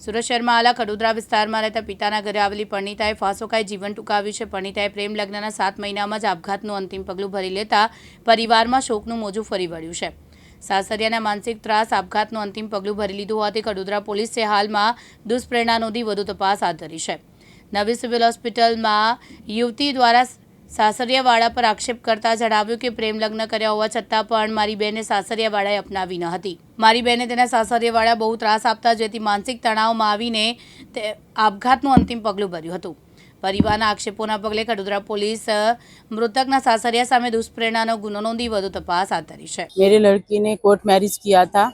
સુરત શહેરમાં આલા કડોદરા વિસ્તારમાં રહેતા પિતાના ઘરે આવેલી પરણિતાએ ફાંસો જીવન ટૂંકાવ્યું છે. પરણિતાએ પ્રેમ લગ્નના સાત મહિનામાં જ આપઘાતનું અંતિમ પગલું ભરી લેતા પરિવારમાં શોકનું મોજું ફરી વળ્યું છે. સાસરિયાના માનસિક ત્રાસ, આપઘાતનું અંતિમ પગલું ભરી લીધું હોવાથી કડોદરા પોલીસે હાલમાં દુષ્પ્રેરણા નોંધી વધુ તપાસ હાથ ધરી છે. નવી સિવિલ હોસ્પિટલમાં યુવતી દ્વારા સાસરિયાવાળા પર આક્ષેપ કરતા જણાવ્યું કે પ્રેમ લગ્ન કર્યા હોવા છતાં પણ મારી બહેને સાસરિયાવાળાએ અપનાવી ન હતી. મારી બહેને તેના સાસરિયાવાળા બહુ ત્રાસ આપતા, જેથી માનસિક તણાવમાં આવીને તે આપઘાતનું અંતિમ પગલું ભર્યું હતું. પરિવારના આક્ષેપોના પગલે કડોદરા પોલીસ મૃતકના સાસરિયા સામે દુષ્પ્રેરણાનો ગુનો નોંધી વધુ તપાસ હાથ ધરી છે. મેરી લડકીને કોર્ટ મેરેજ કિયા થા,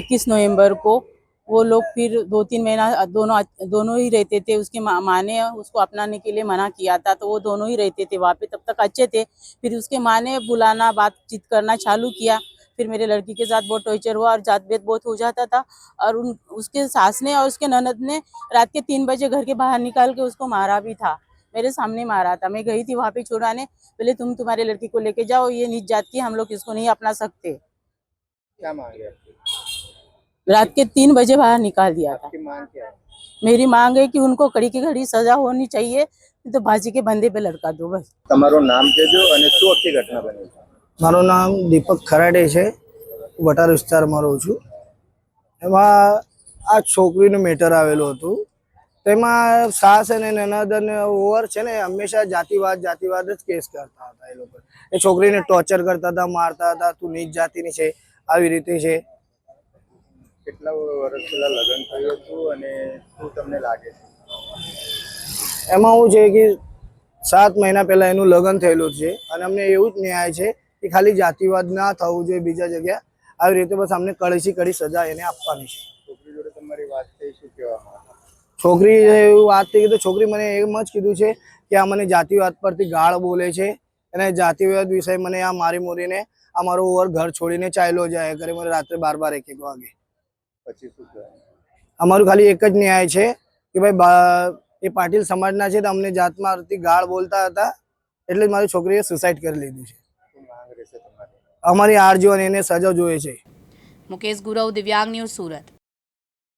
એકવીસ નવેમ્બર કો वो लोग फिर दो तीन महीना, दोनों दोनों ही रहते थे। उसके माँ ने उसको अपनाने के लिए मना किया था तो वो दोनों ही रहते थे वहाँ पे। तब तक अच्छे थे। फिर उसके माँ ने बुलाना, बातचीत करना चालू किया। फिर मेरे लड़की के साथ बहुत टॉर्चर हुआ और जात भेद बहुत हो जाता था। और उन, उसके सास ने और उसके ननद ने रात के तीन बजे घर के बाहर निकाल के उसको मारा भी था। मेरे सामने मारा था। मैं गई थी वहाँ पे छुड़ाने। बोले, तुम तुम्हारे लड़की को लेके जाओ। ये नीच जात की, हम लोग इसको नहीं अपना सकते। क्या रात के तीन बजे बाहर निकाल दिया था आपकी मांग क्या है मेरी मांग है कि उनको कड़ी की घड़ी सजा होनी चाहिए नहीं तो बाजी के बंदे पे लड़का दो बस તમારું નામ કહેજો અને શું આખી ઘટના બની છે મારું નામ દીપક ખરાડે છે વટાર વિસ્તારમાં રહું છું એમાં આ છોકરીનું મેટર આવેલું હતું તેમાં સાસ અને નનદ અને ઓવર છે ને હંમેશા જાતિવાદ જાતિવાદ જ કેસ કરતા હતા એ લોકો એ છોકરીને ટોર્ચર કરતા હતા મારતા હતા તું નીચ જાતિની છે આવી રીતે છે કેટલા વર્ષ પહેલા લગ્ન થયું હતું અને શું તમને લાગે છે? એમાં હું છે કે સાત મહિના પહેલા એનું લગ્ન થયેલું છે અને અમને એવું જ ન્યાય છે કે ખાલી જાતિવાદ ના થવું જોઈએ બીજા જગ્યા આવી રીતે બસ અમને કડીથી કડી સજા એને આપવાની છે. છોકરી જોડે તમારી વાત થઈ શું કહેવામાં છોકરી એવું વાત થઈ તો છોકરી મને એમ જ કીધું છે કે આ મને જાતિવાદ પરથી ગાળ બોલે છે અને જાતિવાદ વિષય મને આ મારી મોરીને આ મારું ઓવર ઘર છોડીને ચાલ્યો જાય કરે મને રાત્રે બાર બાર એક એક વાગે. અમારું ખાલી એક જ ન્યાય છે કે ભાઈ બા- એ પાટીલ સમાજના છે તો અમને જાતમાંથી ગાળ બોલતા હતા એટલે જ મારી છોકરીએ સુસાઇડ કરી લીધું છે. અમારી આરજીઓ અને એને સજા જોઈએ છે. મુકેશ ગુરવ દિવ્યાંગ ન્યૂઝ સુરત.